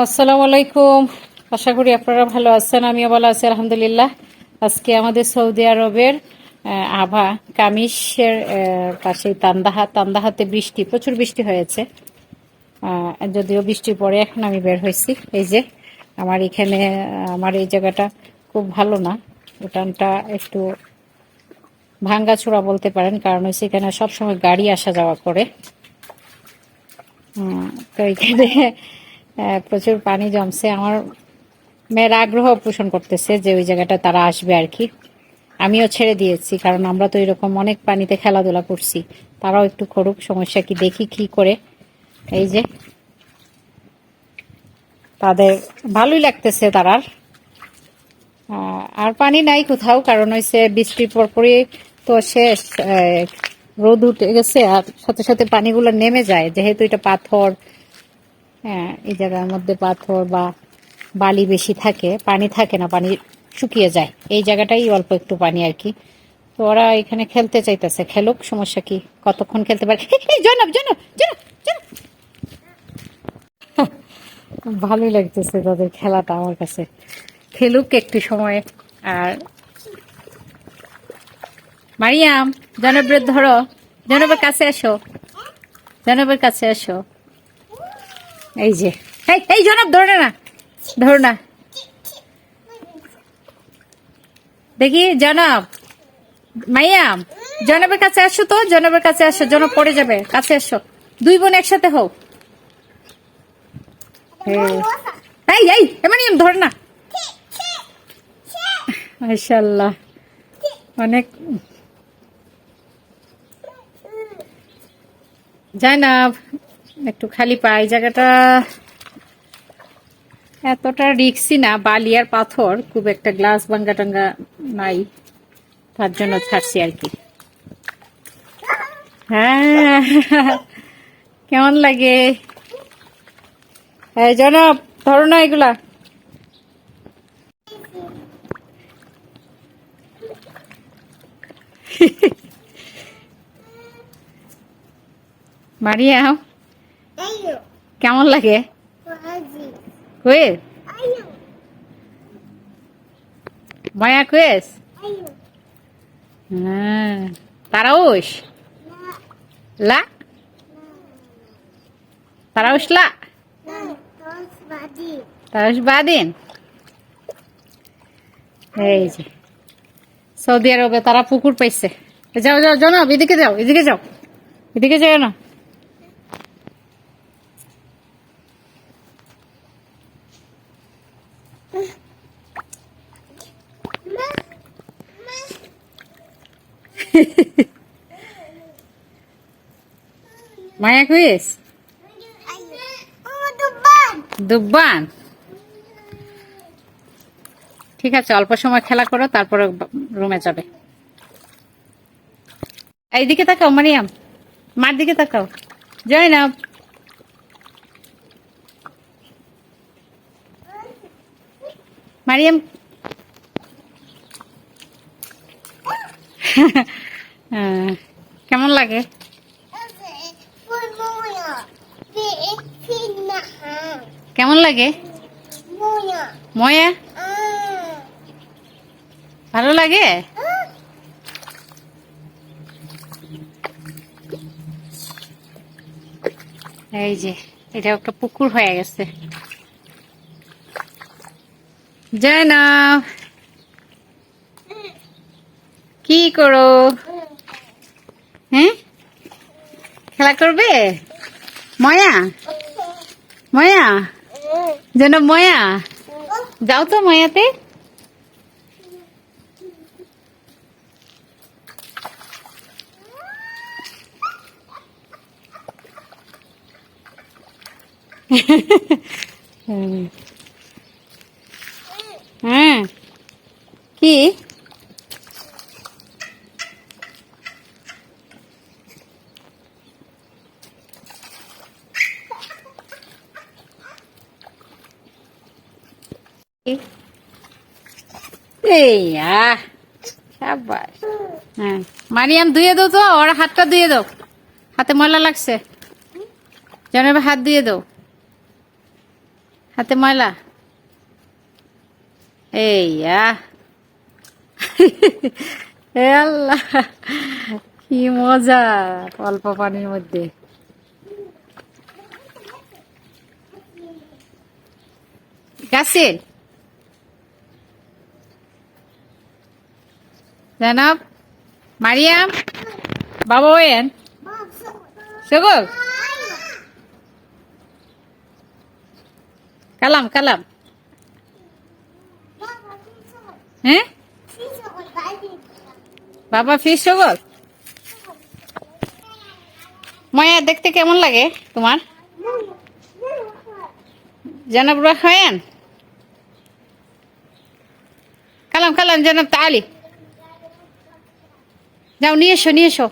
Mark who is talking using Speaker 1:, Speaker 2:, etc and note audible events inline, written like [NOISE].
Speaker 1: আসসালামু আলাইকুম। আশা করি আপনারা ভালো আছেন, আমিও ভালো আছি, আলহামদুলিল্লাহ। আজকে আমাদের সৌদি আরবের আভা কামিশের পাশে তান্দাহা, তান্দাহাতে বৃষ্টি, প্রচুর বৃষ্টি হয়েছে। যদিও বৃষ্টি পরে এখন আমি বের হয়েছি। এই যে আমার এখানে, আমার এই জায়গাটা খুব ভালো না। উঠানটা একটু ভাঙ্গাচোরা বলতে পারেন, কারণ হচ্ছে এখানে সবসময় গাড়ি আসা যাওয়া করে। তো এখানে প্রচুর পানি জমছে। আমার মেয়ের আগ্রহ পোষণ করতেছে যে ওই জায়গাটা তারা আসবে আর কি। আমিও ছেড়ে দিয়েছি, কারণ আমরা তো এরকম অনেক পানিতে খেলাধুলা করছি। তারাও একটু করুক, সমস্যা কি দেখি কি করে। এই যে, তাদের ভালোই লাগতেছে তারার। আর পানি নাই কোথাও, কারণ হয়েছে বৃষ্টির পরপরই তো শেষ রোদ উঠে গেছে আর সাথে সাথে পানিগুলো নেমে যায়। যেহেতু এটা পাথর হ্যাঁ এই জায়গার মধ্যে পাথর বা বালি বেশি থাকে, পানি থাকে না, পানি শুকিয়ে যায়। এই জায়গাটাই অল্প একটু পানি আর কি। তো ওরা এখানে খেলতে চাইতেছে। খেলুক, সমস্যা কি? কতক্ষণ খেলতে পারে? জনাব জনাব জনাব ভালোই লাগতেছে তাদের খেলাটা আমার কাছে। খেলুক একটু সময়, আর মারিয়াম জনবের ধরো। জনবের কাছে আসো জনবের কাছে আসো এই যে। এই এই জনাব, ধরে না ধরো না। দেখি, জনাব। মাইয়াম জনাবের কাছে আসো তো, জনাবের কাছে আসো, জনাব পড়ে যাবে, কাছে আসো। দুই বোন একসাথে হোক এই। এই এমনিম ধর না। মাশাল্লাহ অনেক। যায় না একটু খালি পাই জায়গাটা এতটা রিক্সি না বালি আর পাথর খুব একটা গ্লাস ভাঙ্গা টাঙ্গা নাই তার জন্য ছাড়ছি আর কি। হ্যাঁ কেমন লাগে? জনাব ধরো না এগুলা।
Speaker 2: Ayo,
Speaker 1: কেমন লাগে. কুয়েস মায়া কুয়েস
Speaker 2: ayo.
Speaker 1: হ্যাঁ। তারাউস লা? তারাউস লা? তারাউস বাদিন এই যে। সৌদি আরবে তারা পুকুর পাইছে। যাও যাও যাও না এদিকে যাও এদিকে যাও। এদিকে যাও না [LAUGHS] মায়া.
Speaker 2: Oh,
Speaker 1: দুব্বান। ঠিক আছে অল্প সময় খেলা করো তারপরে রুমে যাবে। এইদিকে তাকাও মারিয়াম। মার দিকে তাকাও। জয় মারিয়াম [LAUGHS] কেমন লাগে. কেমন লাগে. ময়া. ভালো লাগে. এই যে এটা একটা পুকুর হয়ে গেছে যায় না কি করো? হ্যাঁ? খেলা করবে? ময়া? ময়া? যেন ময়া? যাও তো ময়াতে। হুম। [LAUGHS] হ্যাঁ কি? হ্যাঁ। মারিয়াম, ধুয়ে দাও তো, ওর হাতটা ধুয়ে দাও। হাতে ময়লা লাগছে। জানাবে, হাত দিয়ে দাও। হাতে ময়লা। এই আল্লাহ, কি মজা অল্প পানির মধ্যে। গাছের? জানাব? মারিয়াম? বাবা ওয়েন সুগল কালাম কালাম। হ্যাঁ? বাবা ফিস সকল মায়া, দেখতে কেমন লাগে তোমার? জানাব রাখেন কালাম কালাম, জানাব তালি। যাও, নিয়ে এসো নিয়ে এসো।